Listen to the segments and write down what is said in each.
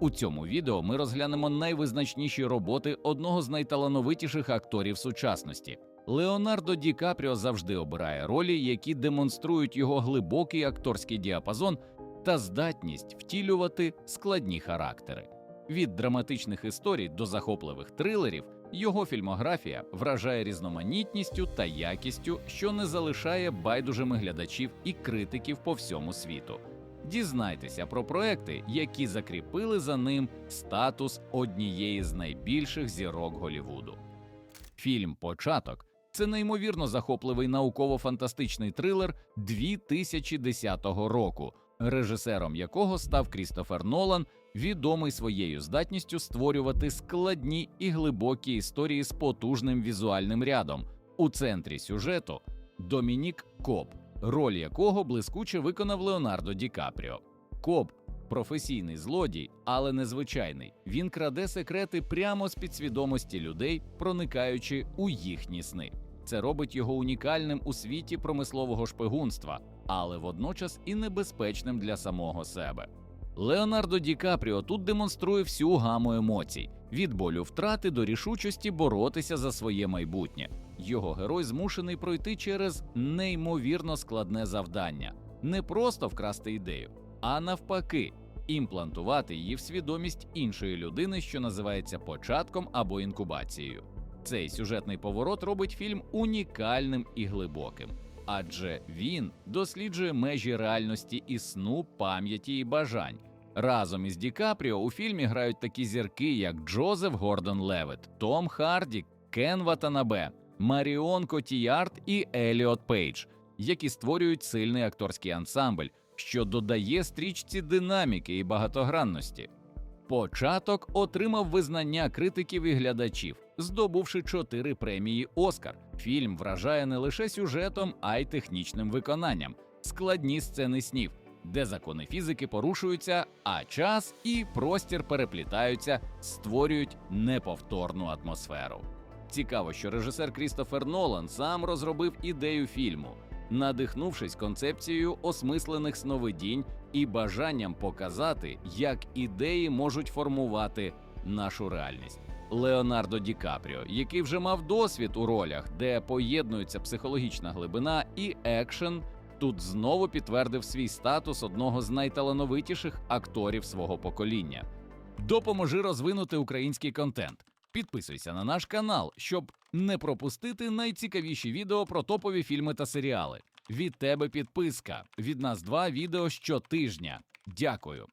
У цьому відео ми розглянемо найвизначніші роботи одного з найталановитіших акторів сучасності. Леонардо Ді Капріо завжди обирає ролі, які демонструють його глибокий акторський діапазон та здатність втілювати складні характери. Від драматичних історій до захопливих трилерів його фільмографія вражає різноманітністю та якістю, що не залишає байдужими глядачів і критиків по всьому світу. Дізнайтеся про проекти, які закріпили за ним статус однієї з найбільших зірок Голівуду. Фільм Початок це неймовірно захопливий науково-фантастичний трилер 2010 року, режисером якого став Крістофер Нолан, відомий своєю здатністю створювати складні і глибокі історії з потужним візуальним рядом. У центрі сюжету Домінік Коп, роль якого блискуче виконав Леонардо Ді Капріо. Коп професійний злодій, але незвичайний. Він краде секрети прямо з підсвідомості людей, проникаючи у їхні сни. Це робить його унікальним у світі промислового шпигунства, але водночас і небезпечним для самого себе. Леонардо Ді Капріо тут демонструє всю гаму емоцій від болю втрати до рішучості боротися за своє майбутнє. Його герой змушений пройти через неймовірно складне завдання не просто вкрасти ідею, а навпаки, імплантувати її в свідомість іншої людини, що називається початком або інкубацією. Цей сюжетний поворот робить фільм унікальним і глибоким, адже він досліджує межі реальності і сну, пам'яті і бажань. Разом із Ді Капріо у фільмі грають такі зірки, як Джозеф Гордон Левет, Том Харді, Кен Ватанабе, Маріон Котіярд і Еліот Пейдж, які створюють сильний акторський ансамбль, що додає стрічці динаміки і багатогранності. Початок отримав визнання критиків і глядачів, здобувши чотири премії Оскар. Фільм вражає не лише сюжетом, а й технічним виконанням, складні сцени снів, де закони фізики порушуються, а час і простір переплітаються, створюють неповторну атмосферу. Цікаво, що режисер Крістофер Нолан сам розробив ідею фільму, надихнувшись концепцією осмислених сновидінь і бажанням показати, як ідеї можуть формувати нашу реальність. Леонардо Ді Капріо, який вже мав досвід у ролях, де поєднується психологічна глибина і екшен, тут знову підтвердив свій статус одного з найталановитіших акторів свого покоління. Допоможи розвинути український контент. Підписуйся на наш канал, щоб не пропустити найцікавіші відео про топові фільми та серіали. Від тебе підписка, від нас два відео щотижня. Дякую.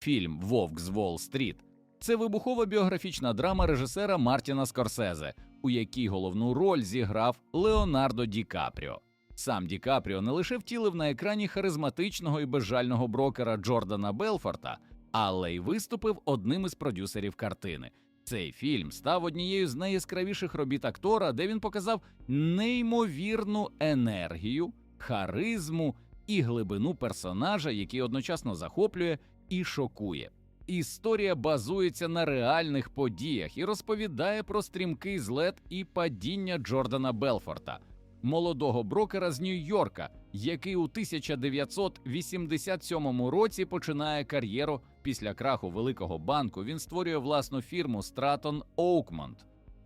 Фільм Вовк з Уолл-стріт це вибухова біографічна драма режисера Мартіна Скорсезе, у якій головну роль зіграв Леонардо Ді Капріо. Сам Ді Капріо не лише втілив на екрані харизматичного і безжального брокера Джордана Белфорта, але й виступив одним із продюсерів картини. Цей фільм став однією з найяскравіших робіт актора, де він показав неймовірну енергію, харизму і глибину персонажа, який одночасно захоплює і шокує. Історія базується на реальних подіях і розповідає про стрімкий злет і падіння Джордана Белфорта, молодого брокера з Нью-Йорка, який у 1987 році починає кар'єру після краху великого банку. Він створює власну фірму Stratton Oakmont,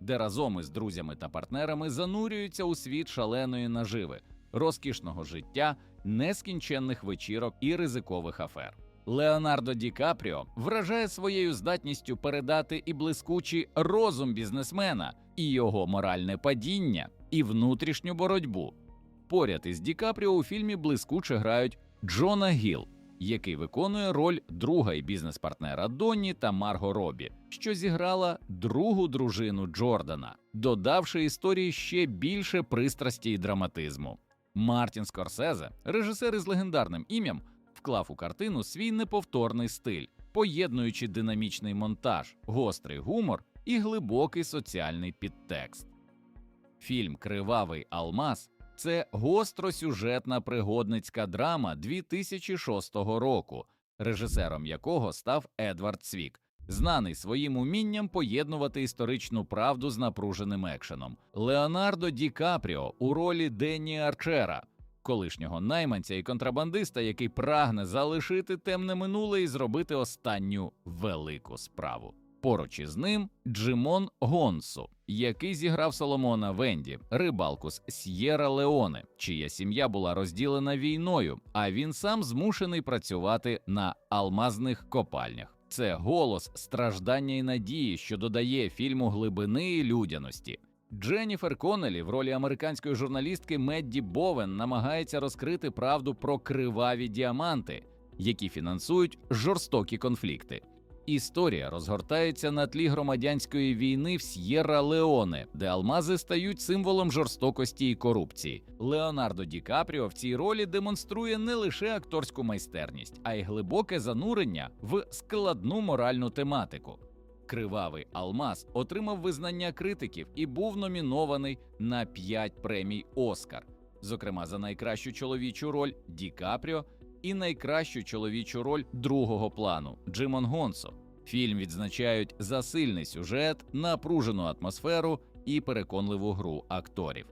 де разом із друзями та партнерами занурюються у світ шаленої наживи, розкішного життя, нескінченних вечірок і ризикових афер. Леонардо Ді Капріо вражає своєю здатністю передати і блискучий розум бізнесмена, і його моральне падіння, і внутрішню боротьбу. Поряд із Ді Капріо у фільмі блискуче грають Джона Гіл, який виконує роль друга і бізнес-партнера Донні та Марго Робі, що зіграла другу дружину Джордана, додавши історії ще більше пристрасті і драматизму. Мартін Скорсезе, режисер із легендарним ім'ям, вклав у картину свій неповторний стиль, поєднуючи динамічний монтаж, гострий гумор і глибокий соціальний підтекст. Фільм Кривавий Алмаз це гостросюжетна пригодницька драма 2006 року, режисером якого став Едвард Цвік, знаний своїм умінням поєднувати історичну правду з напруженим екшеном. Леонардо Ді Капріо у ролі Денні Арчера, колишнього найманця і контрабандиста, який прагне залишити темне минуле і зробити останню велику справу. Поруч із ним Джимон Гонсу, який зіграв Соломона Венді, рибалку з С'єра Леоне, чия сім'я була розділена війною, а він сам змушений працювати на алмазних копальнях. Це голос страждання і надії, що додає фільму глибини і людяності. Дженніфер Коннелі в ролі американської журналістки Медді Бовен намагається розкрити правду про криваві діаманти, які фінансують жорстокі конфлікти. Історія розгортається на тлі громадянської війни в С'єра Леоне, де алмази стають символом жорстокості і корупції. Леонардо Ді Капріо в цій ролі демонструє не лише акторську майстерність, а й глибоке занурення в складну моральну тематику. Кривавий алмаз отримав визнання критиків і був номінований на 5 премій Оскар, зокрема за найкращу чоловічу роль Ді Капріо і найкращу чоловічу роль другого плану Джимон Гонсо. Фільм відзначають за сильний сюжет, напружену атмосферу і переконливу гру акторів.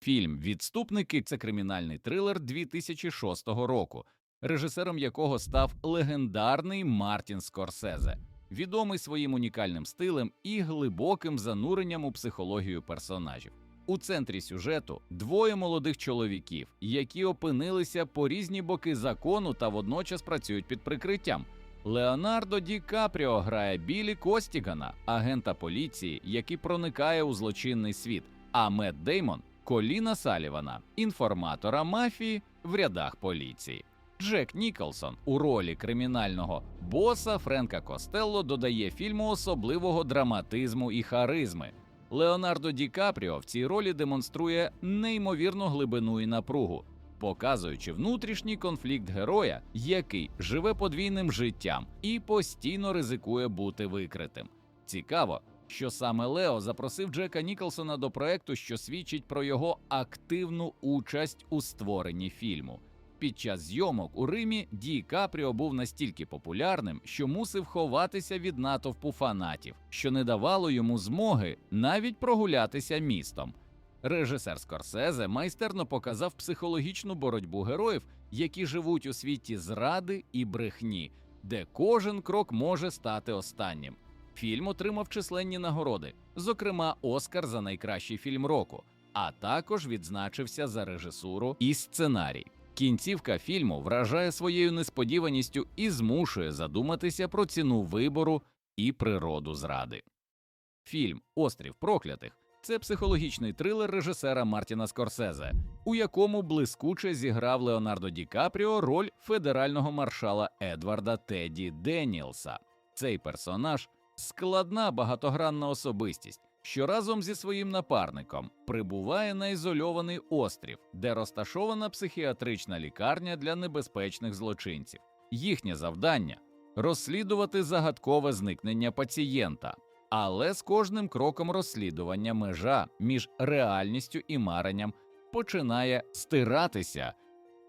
Фільм Відступники це кримінальний трилер 2006 року, режисером якого став легендарний Мартін Скорсезе, відомий своїм унікальним стилем і глибоким зануренням у психологію персонажів. У центрі сюжету двоє молодих чоловіків, які опинилися по різні боки закону та водночас працюють під прикриттям. Леонардо Ді Капріо грає Білі Костігана, агента поліції, який проникає у злочинний світ, а Мет Деймон Коліна Салівана, інформатора мафії в рядах поліції. Джек Ніколсон у ролі кримінального боса Френка Костелло додає фільму особливого драматизму і харизми. Леонардо Ді Капріо в цій ролі демонструє неймовірну глибину і напругу, показуючи внутрішній конфлікт героя, який живе подвійним життям і постійно ризикує бути викритим. Цікаво, що саме Лео запросив Джека Ніколсона до проекту, що свідчить про його активну участь у створенні фільму. Під час зйомок у Римі Ді Капріо був настільки популярним, що мусив ховатися від натовпу фанатів, що не давало йому змоги навіть прогулятися містом. Режисер Скорсезе майстерно показав психологічну боротьбу героїв, які живуть у світі зради і брехні, де кожен крок може стати останнім. Фільм отримав численні нагороди, зокрема Оскар за найкращий фільм року, а також відзначився за режисуру і сценарій. Кінцівка фільму вражає своєю несподіваністю і змушує задуматися про ціну вибору і природу зради. Фільм Острів проклятих це психологічний трилер режисера Мартіна Скорсезе, у якому блискуче зіграв Леонардо Ді Капріо роль федерального маршала Едварда Тедді Деніелса. Цей персонаж складна багатогранна особистість, що разом зі своїм напарником прибуває на ізольований острів, де розташована психіатрична лікарня для небезпечних злочинців. Їхнє завдання розслідувати загадкове зникнення пацієнта. Але з кожним кроком розслідування межа між реальністю і маренням починає стиратися.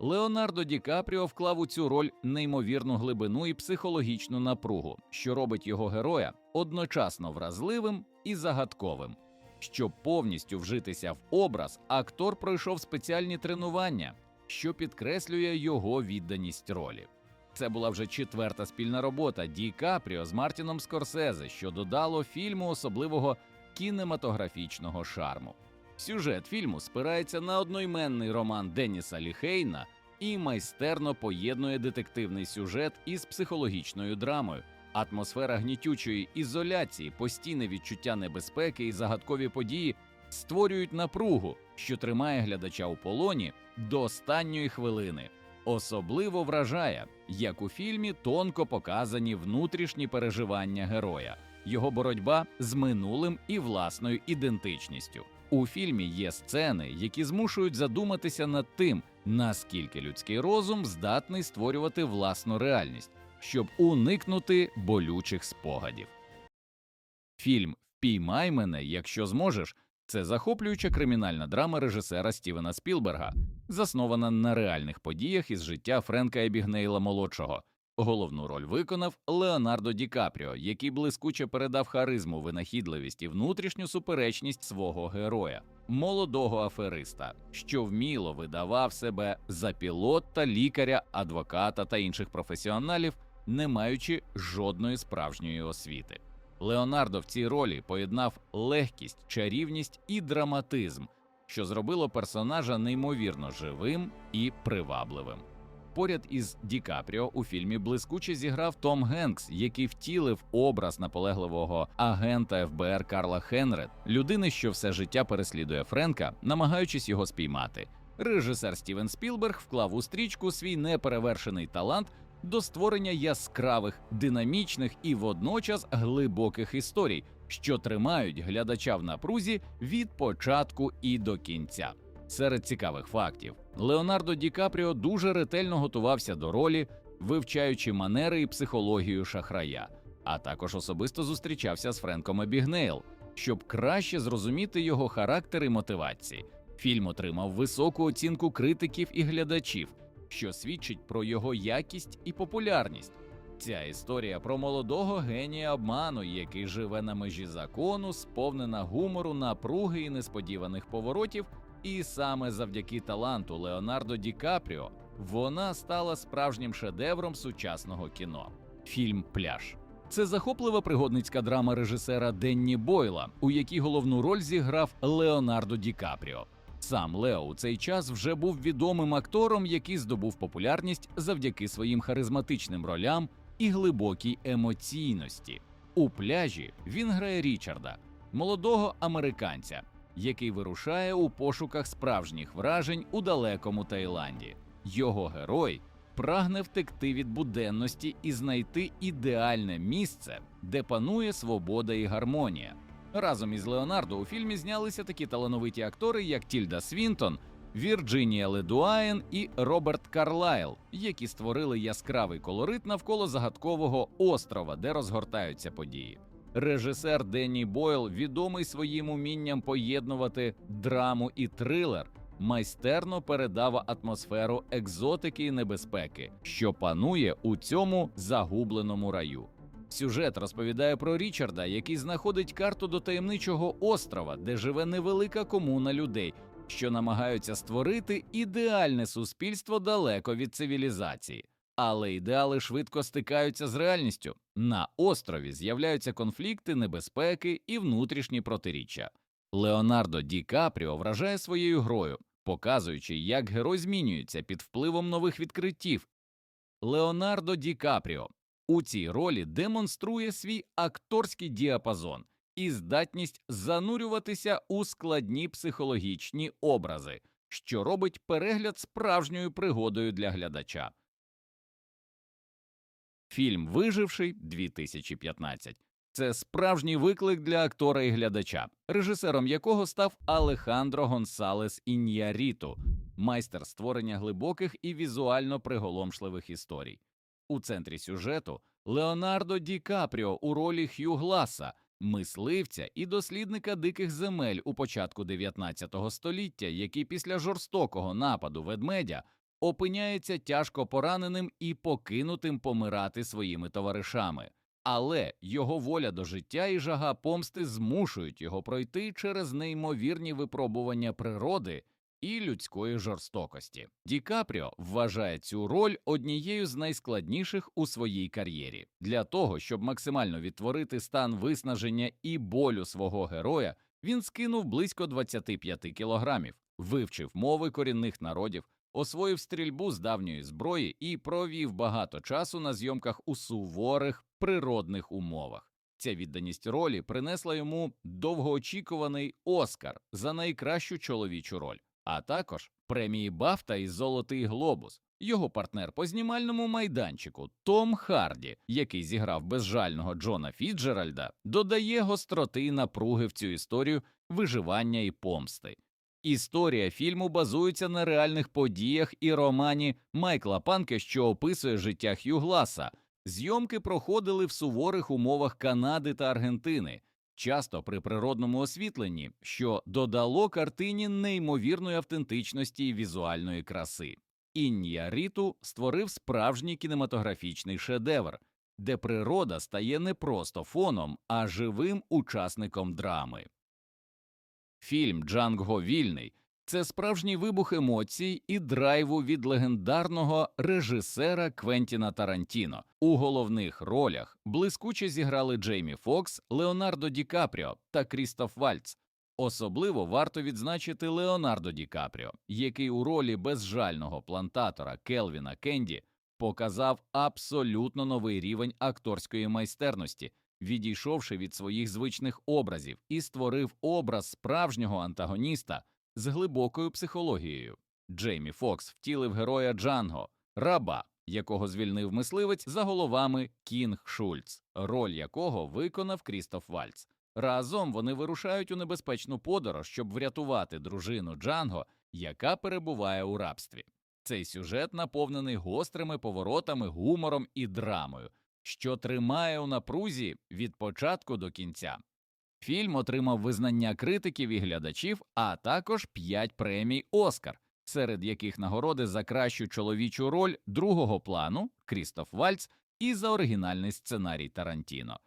Леонардо Ді Капріо вклав у цю роль неймовірну глибину і психологічну напругу, що робить його героя одночасно вразливим і загадковим. Щоб повністю вжитися в образ, актор пройшов спеціальні тренування, що підкреслює його відданість ролі. Це була вже четверта спільна робота Ді Капріо з Мартіном Скорсезе, що додало фільму особливого кінематографічного шарму. Сюжет фільму спирається на одноіменний роман Деніса Ліхейна і майстерно поєднує детективний сюжет із психологічною драмою. Атмосфера гнітючої ізоляції, постійне відчуття небезпеки і загадкові події створюють напругу, що тримає глядача у полоні до останньої хвилини. Особливо вражає, як у фільмі тонко показані внутрішні переживання героя, його боротьба з минулим і власною ідентичністю. У фільмі є сцени, які змушують задуматися над тим, наскільки людський розум здатний створювати власну реальність, щоб уникнути болючих спогадів. Фільм Впіймай мене, якщо зможеш. Це захоплююча кримінальна драма режисера Стівена Спілберга, заснована на реальних подіях із життя Френка Ебігнейла молодшого, Головну роль виконав Леонардо Ді Капріо, який блискуче передав харизму, винахідливість і внутрішню суперечність свого героя, молодого афериста, що вміло видавав себе за пілота, лікаря, адвоката та інших професіоналів, не маючи жодної справжньої освіти. Леонардо в цій ролі поєднав легкість, чарівність і драматизм, що зробило персонажа неймовірно живим і привабливим. Поряд із Ді Капріо у фільмі блискуче зіграв Том Генкс, який втілив образ наполегливого агента ФБР Карла Хенрет, людини, що все життя переслідує Френка, намагаючись його спіймати. Режисер Стівен Спілберг вклав у стрічку свій неперевершений талант до створення яскравих, динамічних і водночас глибоких історій, що тримають глядача в напрузі від початку і до кінця. Серед цікавих фактів Леонардо Ді Капріо дуже ретельно готувався до ролі, вивчаючи манери і психологію шахрая, а також особисто зустрічався з Френком Ебігнейл, щоб краще зрозуміти його характер і мотивації. Фільм отримав високу оцінку критиків і глядачів, що свідчить про його якість і популярність. Ця історія про молодого генія обману, який живе на межі закону, сповнена гумору, напруги і несподіваних поворотів. І саме завдяки таланту Леонардо Ді Капріо вона стала справжнім шедевром сучасного кіно. Фільм Пляж. Це захоплива пригодницька драма режисера Денні Бойла, у якій головну роль зіграв Леонардо Ді Капріо. Сам Лео у цей час вже був відомим актором, який здобув популярність завдяки своїм харизматичним ролям і глибокій емоційності. У пляжі він грає Річарда, молодого американця, який вирушає у пошуках справжніх вражень у далекому Таїланді. Його герой прагне втекти від буденності і знайти ідеальне місце, де панує свобода і гармонія. Разом із Леонардо у фільмі знялися такі талановиті актори, як Тільда Свінтон, Вірджинія Ледуаєн і Роберт Карлайл, які створили яскравий колорит навколо загадкового острова, де розгортаються події. Режисер Денні Бойл відомий своїм умінням поєднувати драму і трилер, майстерно передав атмосферу екзотики і небезпеки, що панує у цьому загубленому раю. Сюжет розповідає про Річарда, який знаходить карту до таємничого острова, де живе невелика комуна людей, що намагаються створити ідеальне суспільство далеко від цивілізації. Але ідеали швидко стикаються з реальністю. На острові з'являються конфлікти, небезпеки і внутрішні протиріччя. Леонардо Ді Капріо вражає своєю грою, показуючи, як герой змінюється під впливом нових відкриттів. Леонардо Ді Капріо у цій ролі демонструє свій акторський діапазон і здатність занурюватися у складні психологічні образи, що робить перегляд справжньою пригодою для глядача. Фільм Виживший 2015 це справжній виклик для актора і глядача, режисером якого став Алехандро Гонсалес Іньяріто, майстер створення глибоких і візуально приголомшливих історій. У центрі сюжету Леонардо Ді Капріо у ролі Х'ю Гласа, мисливця і дослідника диких земель у початку 19 століття, який після жорстокого нападу ведмедя опиняється тяжко пораненим і покинутим помирати своїми товаришами. Але його воля до життя і жага помсти змушують його пройти через неймовірні випробування природи і людської жорстокості. Ді Капріо вважає цю роль однією з найскладніших у своїй кар'єрі. Для того, щоб максимально відтворити стан виснаження і болю свого героя, він скинув близько 25 кілограмів, вивчив мови корінних народів, освоїв стрільбу з давньої зброї і провів багато часу на зйомках у суворих природних умовах. Ця відданість ролі принесла йому довгоочікуваний Оскар за найкращу чоловічу роль, а також премії Бафта і Золотий Глобус. Його партнер по знімальному майданчику Том Харді, який зіграв безжального Джона Фіджеральда, додає гостроти і напруги в цю історію виживання і помсти. Історія фільму базується на реальних подіях і романі Майкла Панке, що описує життя Х'ю Гласа. Зйомки проходили в суворих умовах Канади та Аргентини, часто при природному освітленні, що додало картині неймовірної автентичності і візуальної краси. Ін'яріту створив справжній кінематографічний шедевр, де природа стає не просто фоном, а живим учасником драми. Фільм Джанго Вільний це справжній вибух емоцій і драйву від легендарного режисера Квентіна Тарантіно. У головних ролях блискуче зіграли Джеймі Фокс, Леонардо Ді Капріо та Крістоф Вальц. Особливо варто відзначити Леонардо Ді Капріо, який у ролі безжального плантатора Келвіна Кенді показав абсолютно новий рівень акторської майстерності, відійшовши від своїх звичних образів і створив образ справжнього антагоніста з глибокою психологією. Джеймі Фокс втілив героя Джанго, раба, якого звільнив мисливець за головами Кінг Шульц, роль якого виконав Крістоф Вальц. Разом вони вирушають у небезпечну подорож, щоб врятувати дружину Джанго, яка перебуває у рабстві. Цей сюжет наповнений гострими поворотами, гумором і драмою, що тримає у напрузі від початку до кінця. Фільм отримав визнання критиків і глядачів, а також п'ять премій Оскар, серед яких нагороди за кращу чоловічу роль другого плану Крістоф Вальц і за оригінальний сценарій Тарантіно.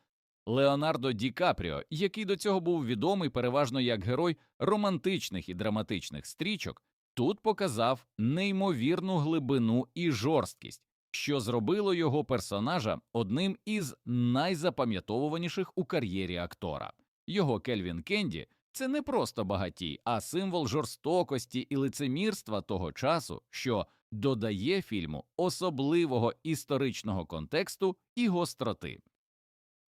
Леонардо Ді Капріо, який до цього був відомий переважно як герой романтичних і драматичних стрічок, тут показав неймовірну глибину і жорсткість, що зробило його персонажа одним із найзапам'ятовуваніших у кар'єрі актора. Його Кельвін Кенді це не просто багатій, а символ жорстокості і лицемірства того часу, що додає фільму особливого історичного контексту і гостроти.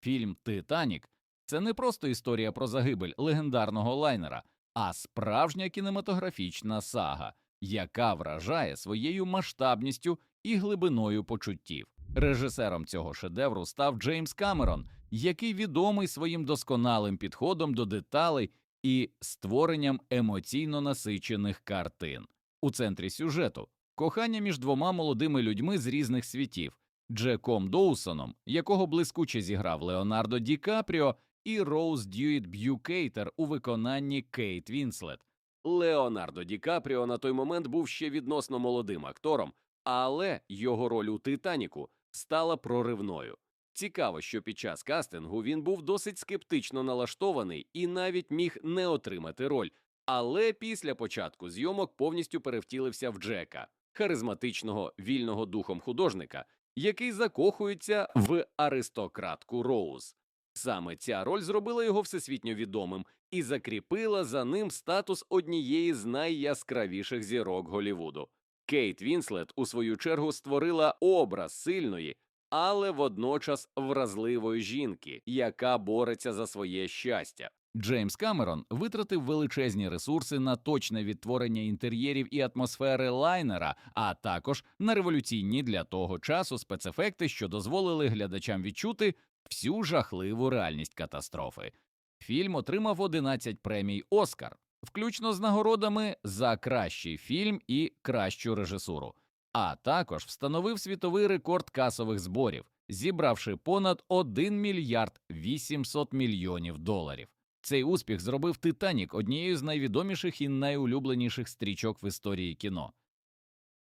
Фільм Титанік це не просто історія про загибель легендарного лайнера, а справжня кінематографічна сага, яка вражає своєю масштабністю і глибиною почуттів. Режисером цього шедевру став Джеймс Камерон, який відомий своїм досконалим підходом до деталей і створенням емоційно насичених картин. У центрі сюжету кохання між двома молодими людьми з різних світів. Джеком Доусоном, якого блискуче зіграв Леонардо Ді Капріо, і Роуз Дьюїт Б'юкейтер у виконанні Кейт Вінслет. Леонардо Ді Капріо на той момент був ще відносно молодим актором, але його роль у Титаніку стала проривною. Цікаво, що під час кастингу він був досить скептично налаштований і навіть міг не отримати роль, але після початку зйомок повністю перевтілився в Джека, харизматичного вільного духом художника, який закохується в аристократку Роуз. Саме ця роль зробила його всесвітньо відомим і закріпила за ним статус однієї з найяскравіших зірок Голівуду. Кейт Вінслет, у свою чергу, створила образ сильної, але водночас вразливої жінки, яка бореться за своє щастя. Джеймс Камерон витратив величезні ресурси на точне відтворення інтер'єрів і атмосфери лайнера, а також на революційні для того часу спецефекти, що дозволили глядачам відчути всю жахливу реальність катастрофи. Фільм отримав 11 премій Оскар, включно з нагородами за кращий фільм і кращу режисуру, а також встановив світовий рекорд касових зборів, зібравши понад 1 мільярд 800 мільйонів доларів. Цей успіх зробив Титанік однією з найвідоміших і найулюбленіших стрічок в історії кіно.